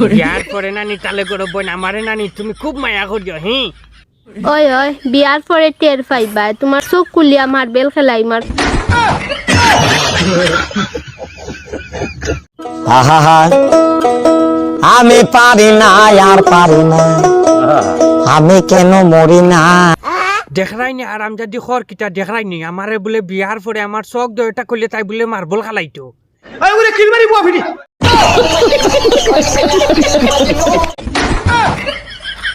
বিয়ার পরে নানি তালে করে বোন আমারে নানি তুমি খুব মায়া করিও হি। ওই ওই বিয়ার পরে টের পাইবা তোমার চোখ কুলিয়া মার্বেল খেলাই মার আহা আমি পারি না আর পারি না। আমি কেন মরি না। দেখরাই নি আরাম যদি খর কিটা দেখরাই নি আমারে বলে বিয়ার পরে আমার চোখ দয়টা করলে তাই বলে মার্বল খালাইতো।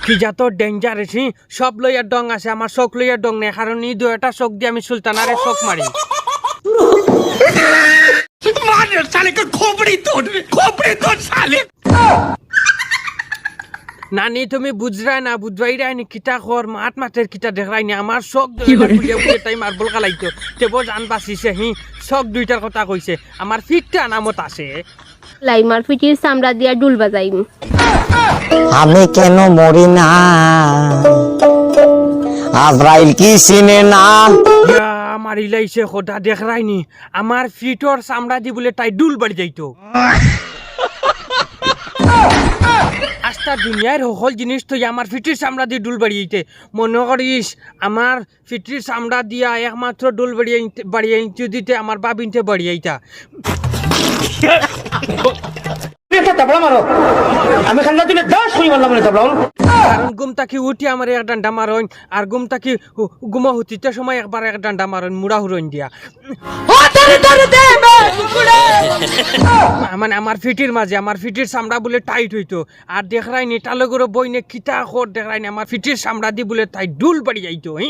কি যাত ডেঞ্জার আছি সব লইয়ার ডং আছে আমার চোখ লইয়ার ডং নেই কারণ ই দুটা চোখ দিয়ে আমি সুলতানারে চোখ মারি। নানি তুমি বুঝরাই না বুঝবাই রাই নি কিতা খর মাত মাতের কিতা দেখরাই নি আমার বুঝে তাই মার্বল খালাইতো তেবো জান বাঁচিছে হি চোখ দুইটার কথা কইছে আমার ফিটটা নামত আছে। লাই মার পিটির চামড়া দিয়া ডুল বাজাইম। আমি কেন মরি না? আজরাইল কি চিনে না? আমার ইলাইছে খোদা নি আমার ফিটর চামড়া দি বলে তাই ডুল বাড়ি যাইতো। আস্তা দুনিয়ার সকল জিনিস তো আমার ফিটির চামড়া দিয়ে ডুল বাড়ি যাইতে। মনে করিস, আমার ফিটির চামড়া দিয়া একমাত্র ডুল বাড়িয়ে বাড়িয়ে দিতে আমার বাবিনতে কারণ উঠি আমার এক ডান্ডা মারন আর গুম গুমা হুতিতে সময় একবার এক ডান্ডা মারন মুড়া হুরন দিয়া। মানে আমার ফিটির মাঝে আমার ফিটির চামড়া বলে টাইট হইতো। আর দেখরাই নি তালে করে বইনে কিতা খোর দেখরাই নি আমার ফিটির চামড়া দি বলে তাই ডুল বাড়ি যাইতো হি।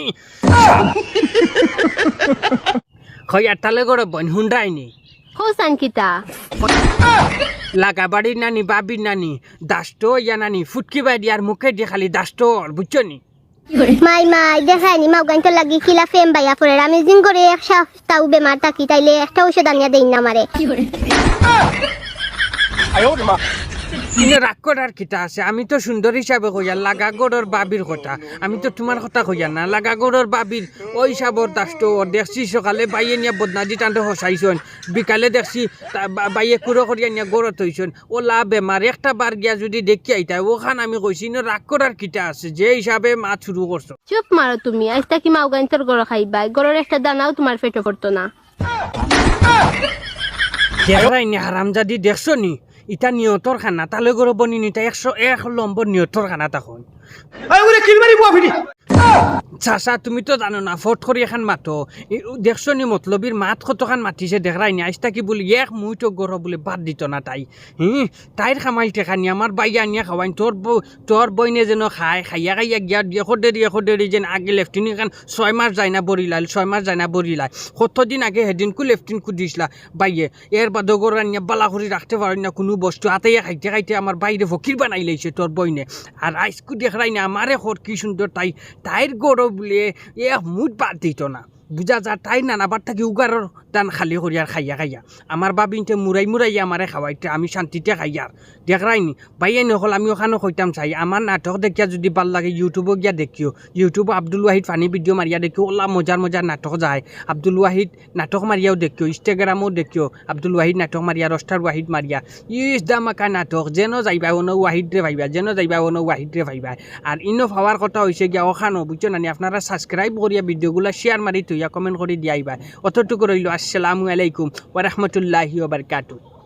খয়া তালে করে বইন হুন্ডাই নি হোসান কিতা লাগা বাড়ির নানি বাবির নানি দাস্ত ইয়া নানি ফুটকি বাই দিয়ার মুখে দিয়ে খালি দাস্ত বুঝছ নি? মাই মাই দেখায়নি মাও গাইতে লাগি কিলা ফেম বাইয়া পরে আমি জিন করে এক সপ্তাহ বেমার থাকি তাইলে একটা ঔষধ আনিয়া দেই না আমারে কিন্তু রাগ করার কিতা আছে। আমি তো সুন্দর হিসাবে কইয়া লাগা গড়র বাবির কথা। আমি তো তোমার কথা কইয়া না লাগা গড়র বাবির ওই হিসাবর ওর দেখছি সকালে বাইয়ে নিয়ে বদনাদি টানতে হসাইছন বিকালে দেখছি বাইয়ে কুড়ো করিয়া নিয়ে গড়ত হইছন ও লা বেমার একটা বার গিয়া যদি দেখি আইতা ওখান আমি কইছি না রাগ করার কিতা আছে যে হিসাবে মাছ শুরু করছ চুপ মারো তুমি আজ তাকি মাও গাইন্তর গড় খাইবা গড়ের একটা দানাও তোমার পেটে পড়তো না। দেখরাই নি হারামজাদি দেখছ নি? ইটা নিয়তর খানা তালে বনি নিতা একশো এক নম্বর নিয়তর খানা তখন। চাচা তুমি তো জানো না, ফট করে এখন মাতো। দেখছ নি মতলবির মাত কতখান মাতিছে দেখরাই নি আইসটা কি বলি এক মুই তো গর বলে বাদ দিত না তাই। হি তাইর খামাইল টেকানি আমার বাইয়া আনিয়া খাওয়াইন তোর বউ তোর বইনে যেন খায়, খাইয়া খাইয়া গিয়া এখো দেরি এখো দেরি যেন আগে লেফটিনি খান, ছয় মাস যায় না বরিলাল ছয় মাস যায় না বরিলাই সত্তর দিন আগে সেদিন কু লেফটিন কু দিছিলা। বাইয়ে এর বাদ গর আনিয়া বালা করে রাখতে পারি না কোনো বস্তু। হাতে খাইতে খাইতে আমার বাইরে ফকির বানাই লাইছে তোর বইনে। আর আইসকু দেখরাই না আমারে হর কি সুন্দর তাই, তাইর গৌরব বলে এ মুঠ বাদ দিত না। বুঝা যা তাই নানাবার থাকি উগারর দান খালি করিয়ার খাইয়া খাইয়া। আমার বাবিনতে মুরাই মুরাই আমারে খাওয়াইতে আমি শান্তিতে খাইয়ার দেখরাই নি বাইয়ে নহল আমি ওখানে কইতাম চাই। আমার নাটক দেখিয়া যদি ভালো লাগে ইউটিউবে গিয়া দেখিও। YouTube Abdul Wahid funny video মারিয়া দেখিও ওলা মজার মজার নাটক যায়। আব্দুল ওয়াহিদ নাটক মারিয়াও দেখিও ইনষ্টাগ্রামও দেখিও। আব্দুল ওয়াহিদ নাটক মারিয়া রস্টার ওয়াহিদ মারিয়া ইস দামাকা নাটক, যেন যাইবা অন ওয়াহিদ রে ভাইবা, যেন যাইবা অন ওয়াহিদ রে ভাইবা। আর ইনো ভাবার কথা হয়েছে গিয়া ওখানো বুঝছ নানি আপনারা সাবস্ক্রাইব করিয়া ভিডিওগুলো শেয়ার মারি তুইয়া কমেন্ট করে দিয়াইবা অতটুকু রইল আসসালামু আলাইকুম। ওয়া রাহমাতুল্লাহি ওয়া বারাকাতুহু